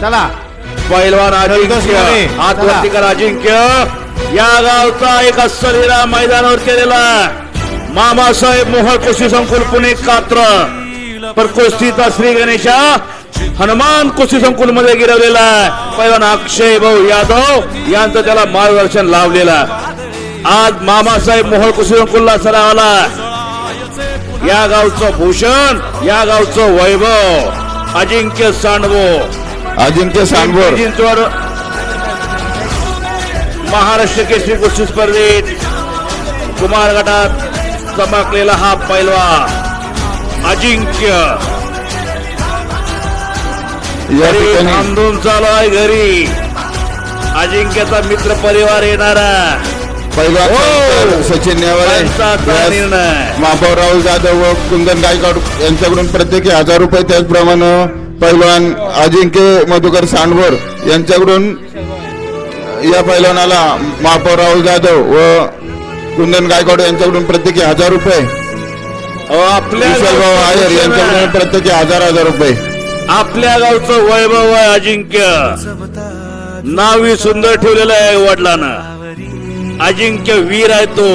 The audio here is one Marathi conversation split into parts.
चला. पैलवान अजिंक्यमध्ये. आत्महत्तीकर अजिंक्य या गावचा एक अस्सल हिरा मैदानावर केलेला मामासाहेब मोहळ कुस्ती संकुल पुणे कात्र. पर कुस्तीचा श्री गणेशा हनुमान कुस्ती संकुलमध्ये गिरवलेला आहे. पैलवान अक्षय भाऊ यादव यांचं त्याला मार्गदर्शन लावलेलं. आज मामासाहेब मोहळ कुस्ती संकुलला सरावला या गावचं भूषण या गावचं वैभव. अजिंक्य सांडवो. अजिंक्य सांगोर चिंचवड महाराष्ट्र केसरी कुस्ती स्पर्धेत कुमार गटात चमकलेला हा पैलवा. अजिंक्य. घरी धामधूम चालू आहे घरी. अजिंक्यचा मित्र परिवार येणारा. पहिला. सचिन नेवाळे राहुल जाधव व कुंदन गायकवाड यांच्याकडून प्रत्येकी हजार रुपये त्याचप्रमाणे पैलवान अजिंक्य मधुकर सांडवर यांच्याकडून या पैलवानाला महापौर राहुल जाधव व कुंदन गायकवाड यांच्याकडून प्रत्येकी हजार रुपये. विशालभाऊ आयर यांच्याकडून. प्रत्येकी हजार हजार रुपये. आपल्या गावचं वैभव आहे अजिंक्य. नावी सुंदर ठेवलेलं आहे वडिलांना. अजिंक्य वीर आहे तो.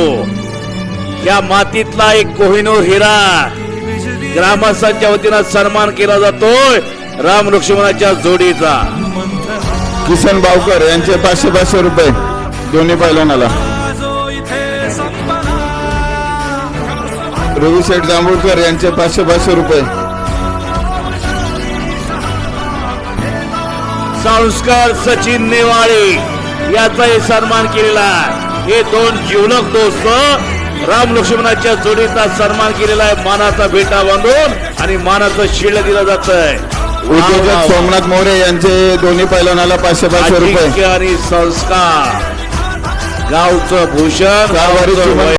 या मातीतला एक कोहिनूर हिरा. ग्रामस्थांच्या वतीनं सन्मान केला जातोय. राम लक्ष्मणाच्या जोडीचा. किसन बावकर यांचे पाचशे पाचशे रुपये दोन्ही पैलवानाला. रवी शेठ जांभूळकर यांचे पाचशे पाचशे रुपये. संस्कार सचिन नेवाळे याचाही सन्मान केलेला आहे. हे दोन जीवलक दोस्त राम लक्ष्मणाच्या जोडीचा सन्मान केलेला आहे मानाचा भेटा बांधून आणि मानाचं शिल्ड दिलं जात उद्योजक सोमनाथ मोरे यांचे दोन्ही पैलवानाला पाचशे पाचशे रुपये. आणि संस्कार. गावचं भूषण गावचं श्रीमंत